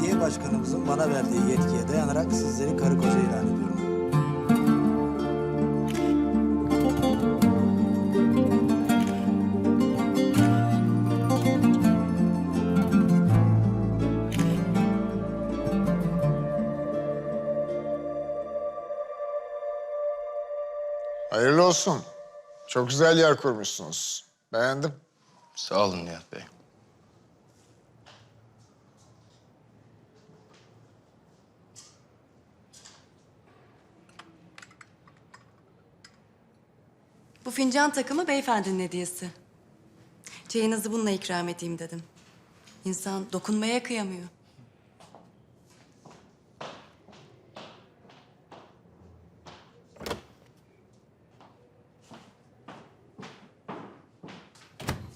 Başkanımızın bana verdiği yetkiye dayanarak sizleri karı koca ilan ediyorum. Hayırlı olsun. Çok güzel yer kurmuşsunuz. Beğendim. Sağ olun Nihat Bey. Bu fincan takımı beyefendinin hediyesi. Çayınızı bununla ikram edeyim dedim. İnsan dokunmaya kıyamıyor.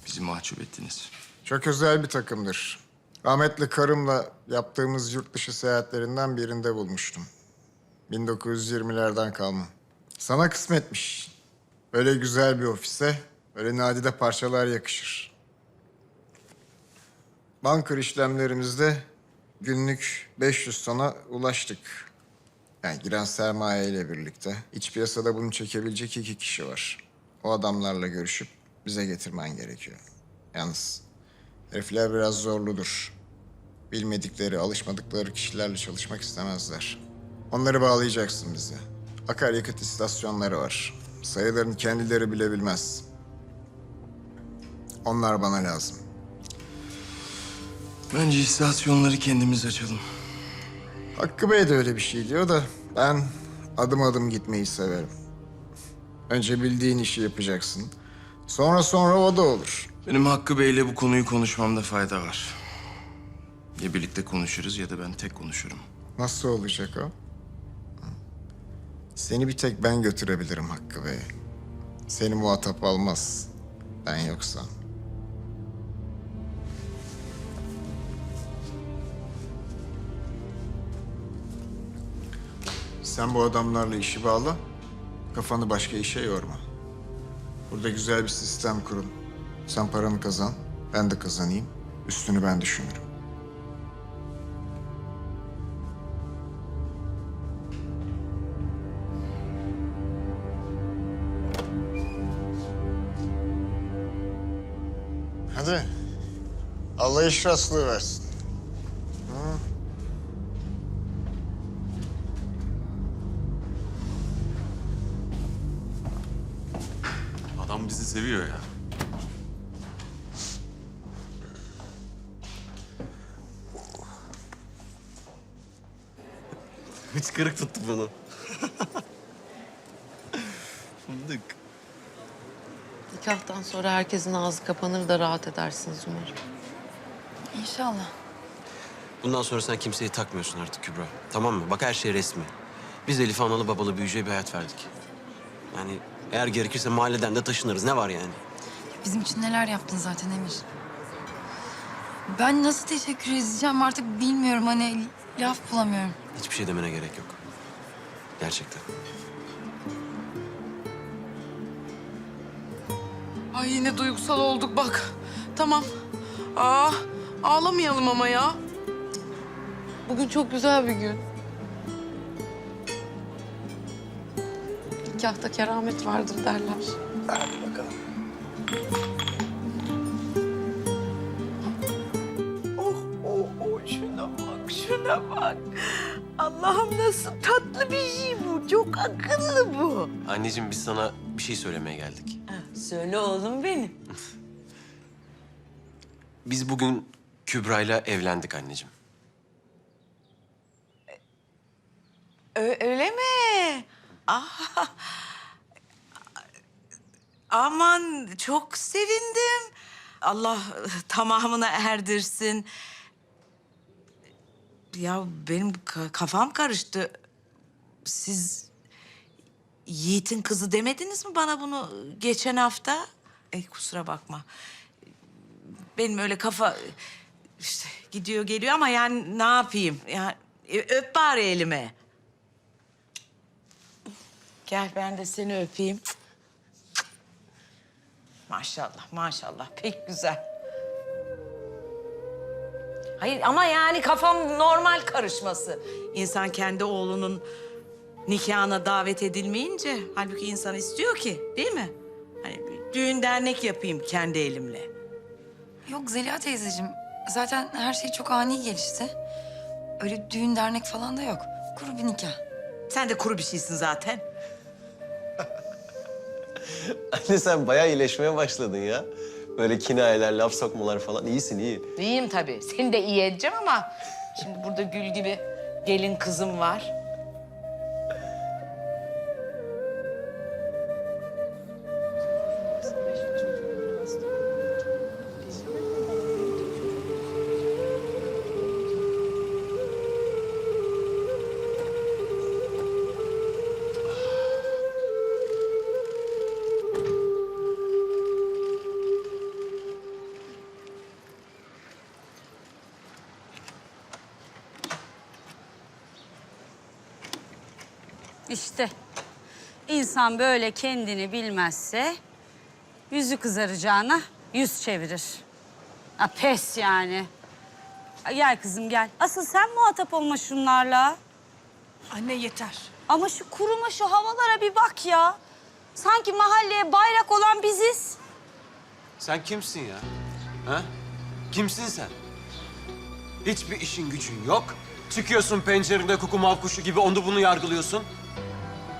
Bizi mahcup ettiniz. Çok özel bir takımdır. Rahmetli karımla yaptığımız yurt dışı seyahatlerinden birinde bulmuştum. 1920'lerden kalma. Sana kısmetmiş. Böyle güzel bir ofise böyle nadide parçalar yakışır. Banka işlemlerimizde günlük 500 tona ulaştık. Yani giren sermaye ile birlikte. İç piyasada bunu çekebilecek iki kişi var. O adamlarla görüşüp bize getirmen gerekiyor. Yalnız herifler biraz zorludur. Bilmedikleri, alışmadıkları kişilerle çalışmak istemezler. Onları bağlayacaksın bize. Akaryakıt istasyonları var. Sayılarını kendileri bile bilmez. Onlar bana lazım. Bence istasyonları kendimiz açalım. Hakkı Bey de öyle bir şey diyor da ben adım adım gitmeyi severim. Önce bildiğin işi yapacaksın. Sonra sonra o da olur. Benim Hakkı Bey'le bu konuyu konuşmamda fayda var. Ya birlikte konuşuruz ya da ben tek konuşurum. Nasıl olacak o? Seni bir tek ben götürebilirim Hakkı Bey. Seni muhatap almaz. Ben yoksa. Sen bu adamlarla işi bağla. Kafanı başka işe yorma. Burada güzel bir sistem kurun. Sen paranı kazan, ben de kazanayım. Üstünü ben düşünürüm. Hadi. Allah iş rastlığı versin. Adam bizi seviyor ya. Hiç kırık tuttu bunu. Nikahtan sonra herkesin ağzı kapanır da rahat edersiniz umarım. İnşallah. Bundan sonra sen kimseyi takmıyorsun artık Kübra. Tamam mı? Bak her şey resmi. Biz Elif'e analı babalı büyüyeceği bir hayat verdik. Yani eğer gerekirse mahalleden de taşınırız. Ne var yani? Bizim için neler yaptın zaten Emir. Ben nasıl teşekkür edeceğim artık bilmiyorum hani laf bulamıyorum. Hiçbir şey demene gerek yok. Gerçekten. Ay yine duygusal olduk bak. Tamam. Aa, ağlamayalım ama ya. Bugün çok güzel bir gün. Nikahta keramet vardır derler. Oh, oh, oh, şuna bak, şuna bak. Allah'ım nasıl tatlı bir şey bu. Çok akıllı bu. Anneciğim biz sana bir şey söylemeye geldik. Söyle oğlum benim. Biz bugün Kübra'yla evlendik anneciğim. Ö- öyle mi? Ah. Aman çok sevindim. Allah tamamına erdirsin. Ya benim ka- kafam karıştı. Siz Yiğit'in kızı demediniz mi bana bunu geçen hafta? Ey kusura bakma. Benim öyle kafa işte gidiyor geliyor ama yani ne yapayım? Yani e, öp bari elime. Gel ben de seni öpeyim. Maşallah, maşallah. Pek güzel. Hayır ama yani kafam normal karışması. İnsan kendi oğlunun nikahına davet edilmeyince halbuki insan istiyor ki değil mi? Hani bir düğün dernek yapayım kendi elimle. Yok Zeliha teyzeciğim. Zaten her şey çok ani gelişti. Öyle düğün dernek falan da yok. Kuru bir nikah. Sen de kuru bir şeysin zaten. Anne sen bayağı iyileşmeye başladın ya. Böyle kinayeler, laf sokmalar falan iyisin iyi. İyiyim tabii. Seni de iyi edeceğim ama şimdi burada gül gibi gelin kızım var. İşte insan böyle kendini bilmezse yüzü kızaracağına yüz çevirir. Ha, pes yani. Gel kızım gel. Asıl sen muhatap olma şunlarla. Anne yeter. Ama şu kuruma şu havalara bir bak ya. Sanki mahalleye bayrak olan biziz. Sen kimsin ya? Ha? Kimsin sen? Hiçbir işin gücün yok. Çıkıyorsun pencerede kuku mav kuşu gibi onu bunu yargılıyorsun.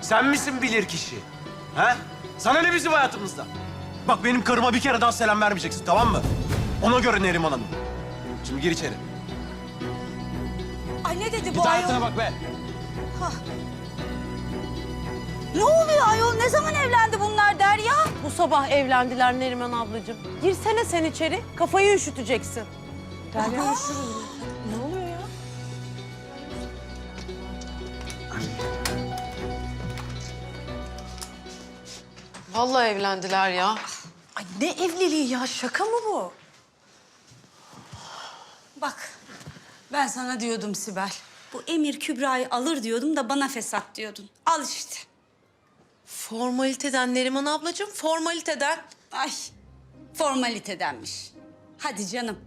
Sen misin bilir kişi? Ha? Sana ne bizim hayatımızda? Bak benim karıma bir kere daha selam vermeyeceksin tamam mı? Ona göre Neriman Hanım. Şimdi gir içeri. Ay ne dedi Git bu ayol? hayatına bak be. Ne oluyor ayol? Ne zaman evlendi bunlar Derya? Bu sabah evlendiler Neriman ablacığım. Girsene sen içeri, kafayı üşüteceksin. Derya üşürüm. Vallahi evlendiler ya. Ay ne evliliği ya, şaka mı bu? Bak ben sana diyordum Sibel. Bu Emir Kübra'yı alır diyordum da bana fesat diyordun. Al işte. Formaliteden Neriman ablacığım, formaliteden. Ay formalitedenmiş. Hadi canım.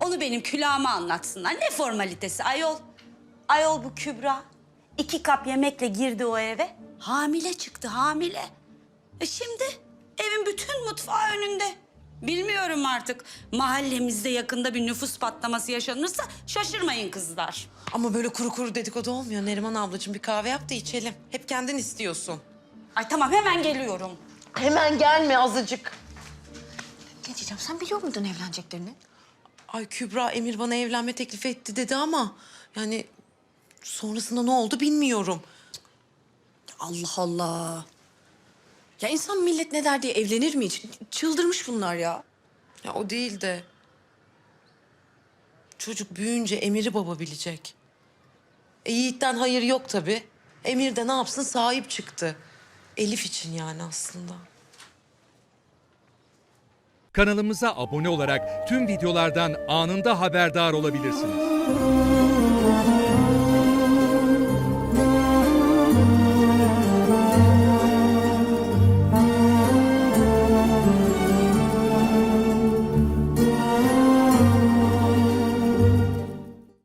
Onu benim külahıma anlatsınlar. Ne formalitesi ayol? Ayol bu Kübra. iki kap yemekle girdi o eve. Hamile çıktı hamile. E şimdi evin bütün mutfağı önünde. Bilmiyorum artık. Mahallemizde yakında bir nüfus patlaması yaşanırsa şaşırmayın kızlar. Ama böyle kuru kuru dedikodu olmuyor Neriman ablacığım. Bir kahve yap da içelim. Hep kendin istiyorsun. Ay tamam hemen geliyorum. Hemen gelme azıcık. Ne diyeceğim sen biliyor muydun evleneceklerini? Ay Kübra Emir bana evlenme teklifi etti dedi ama... ...yani sonrasında ne oldu bilmiyorum. Allah Allah. Ya insan millet ne der diye evlenir mi hiç? Çıldırmış bunlar ya. Ya o değil de... Çocuk büyüyünce Emir'i baba bilecek. E, Yiğit'ten hayır yok tabii. Emir de ne yapsın sahip çıktı. Elif için yani aslında. Kanalımıza abone olarak tüm videolardan anında haberdar olabilirsiniz.